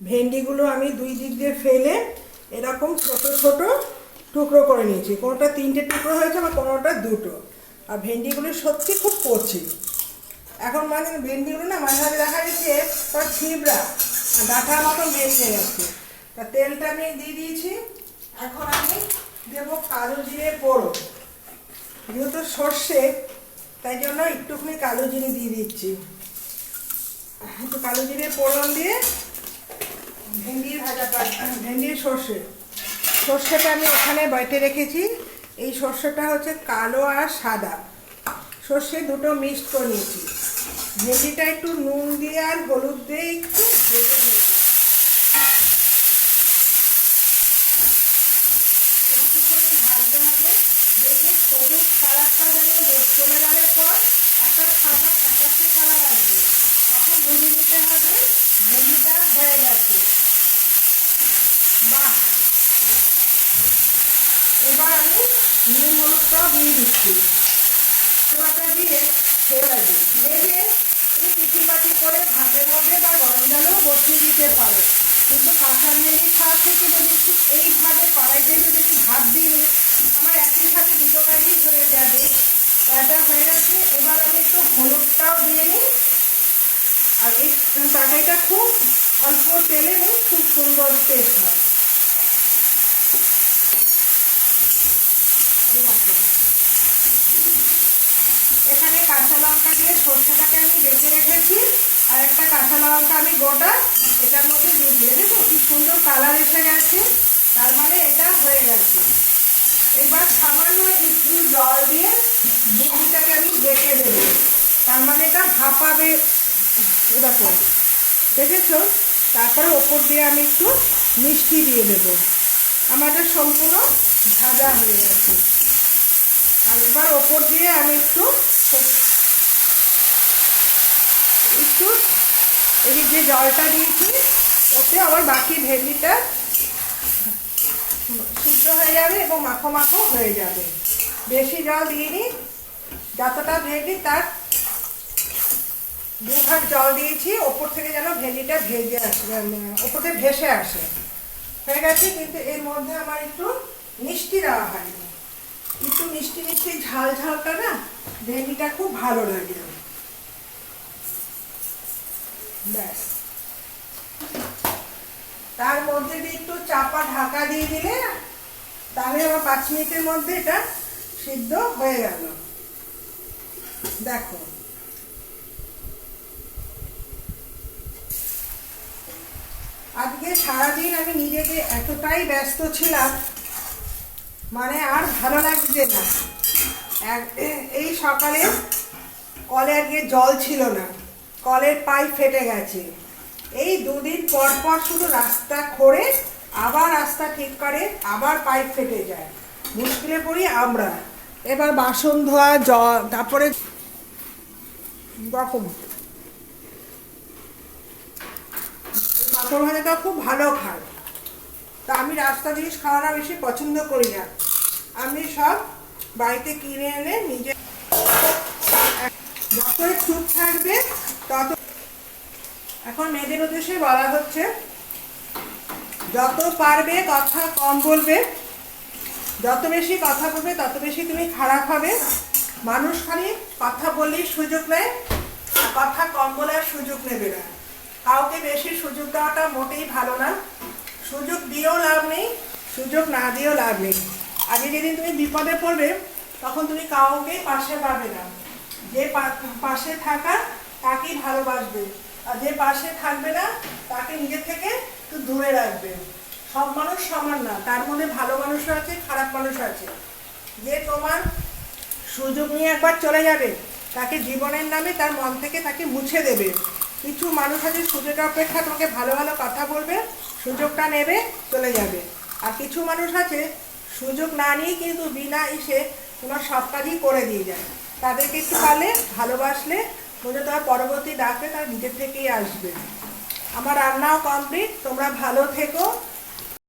ভেন্ডিগুলো আমি দুই দিক দিয়ে ফেলে এরকম ছোট ছোট টুকরো করে নিয়েছি। কোনোটা তিনটে টুকরো হয়েছে বা কোনোটা দুটো। আর ভেন্ডিগুলো সত্যি খুব কচি এখন মানে ভেন্ডিগুলো না মাঝে মাঝে দেখা যাচ্ছে সব ছিবড়া আর ডাঁটার মতন বেরিয়ে গেছে তা তেলটা আমি দিয়ে দিয়েছি। এখন আমি দেবো কালো জিরে পোড়ো। যেহেতু সর্ষে, তাই জন্য একটুখানি কালো জিরে দিয়ে দিচ্ছি। একটু কালো জিরে পোড়ন দিয়ে ভেন্ডির ভাজাটা ভেন্ডির সর্ষে। সর্ষেটা আমি এখানে বেটে রেখেছি। এই সর্ষেটা হচ্ছে কালো আর সাদা। সর্ষে দুটো মিক্সড করে নিয়েছি। ভেন্ডিটা একটু নুন দিয়ে আর হলুদ দিয়ে একটু ভেজে নিয়েছি। একটুখানি ভাজতে হবে দেখবে সবুজ কালারটা যেন চলে যাওয়ার পর একটা সাদা ফ্যাকাশে কালার আসবে তখন বুঝে নিতে হবে ভেন্ডিটা হয়ে গেছে বাহ এবার আমি নুন হলুদটাও দিয়ে দিচ্ছি। মশলাটা দিয়ে ছেড়ে দিই ভেজে তুমি টিফিন বাটি করে ভাতের মধ্যে বা গরম জলেও বসিয়ে দিতে পারো। কিন্তু কাঁচা ভেন্ডি খাওয়ার থেকে যদি এইভাবে কড়াইতে যদি ভাত দিই আমার একই সাথে দুটো কাজই হয়ে যাবে। এটা হয়ে গেছে। এবার আমি একটু হলুদটাও দিয়ে নিই। আর এই তরকারিটা খুব অল্প তেলে নেই, খুব সুন্দর টেস্ট হয়। এই দেখো। এখানে কাঁচা লঙ্কা দিয়ে সর্ষেটাকে আমি বেটে রেখেছি, আর একটা কাঁচা লঙ্কা আমি গোটা এটার মধ্যে দিয়ে দিয়ে দেখো কি সুন্দর কালার এসে গেছে? তার মানে এটা হয়ে গেছে। এবার সামান্য একটু জল দিয়ে ভেন্ডিটাকে আমি ডেকে দেবো তার মানে এটা ভাপাবে। এরকম দেখেছ? তারপরে ওপর দিয়ে আমি একটু মিষ্টি দিয়ে দেবো। আমার এটা সম্পূর্ণ ভাজা হয়ে গেছে। এবার ওপর দিয়ে আমি একটু একটু এই যে জলটা দিয়েছি, ওতে আবার বাকি ভেন্ডিটা সিদ্ধ হয়ে যাবে এবং মাখো মাখো হয়ে যাবে। বেশি জল দিইনি, যতটা ভেন্ডি তার দু ভাগ জল দিয়েছি, ওপর থেকে যেন ভেন্ডিটা ভেজে আসে ওপর থেকে ভেসে আসে। হয়ে গেছে, কিন্তু এর মধ্যে আমার একটু মিষ্টি দেওয়া হয়নি। একটু মিষ্টি মিষ্টি ঝাল ঝালটা না ভেন্ডিটা খুব ভালো লাগে। ব্যাস। তার মধ্যে দিয়ে একটু চাপা ঢাকা দিয়ে দিলে তাহলে আমার পাঁচ মিনিটের মধ্যে এটা সিদ্ধ হয়ে গেল। দেখো। আজকে সারাদিন আমি নিজেকে এতটাই ব্যস্ত ছিলাম মানে আর ভালো লাগছে না। এই সকালে কলে আজকে জল ছিল না। কলের পাইপ ফেটে গেছে। এই দুদিন পর পর শুধু রাস্তা খোঁড়ে, আবার রাস্তা ঠিক করে, আবার পাইপ ফেটে যায়। মুশকিলে পড়ি আমরা। এবার বাসন ধোয়া জল তারপরে রকম। পাঁপড় ভাজাটা খুব ভালো খায়। তা আমি রাস্তা জিনিস খাওয়ানো বেশি পছন্দ করি না। আমি সব বাড়িতে কিনে এনে নিজে যতই চুপ থাকবে, তত এখন মেয়েদের উদ্দেশ্যে বলা হচ্ছে, যত পারবে কথা কম বলবে, যত বেশি কথা বলবে, তত বেশি তুমি খারাপ হবে। মানুষ খালি কথা বললেই সুযোগ নেয় কথা কম বলার সুযোগ নেবে না। কাউকে বেশি সুযোগ দেওয়াটা মোটেই ভালো না। সুযোগ দিয়েও লাভ নেই, সুযোগ না দিয়েও লাভ নেই। আগে যেদিন তুমি বিপদে পড়বে, তখন তুমি কাউকে পাশে পাবে না। যে পাশে থাকা তাকেই ভালোবাসবে। আর যে পাশে থাকবে না, তাকে নিজের থেকে একটু দূরে রাখবে। সব মানুষ সমান না, তার মধ্যে ভালো মানুষও আছে, খারাপ মানুষ আছে। যে তোমার সুযোগ নিয়ে একবার চলে যাবে, তাকে জীবনের নামে তার মন থেকে তাকে মুছে দেবে। কিছু মানুষ আছে সুযোগের অপেক্ষা তোমাকে ভালো ভালো কথা বলবে সুযোগটা নেবে, চলে যাবে। আর কিছু মানুষ আছে, সুযোগ না নিয়ে কিন্তু বিনা ইসে তোমার সব কাজই করে দিয়ে যায়। তাদেরকে একটু পারলে, ভালোবাসলে, মনে তোমার পরবর্তী ডাকে তার নিজের থেকেই আসবে। আমার রান্নাও কমপ্লিট তোমরা ভালো থেকো।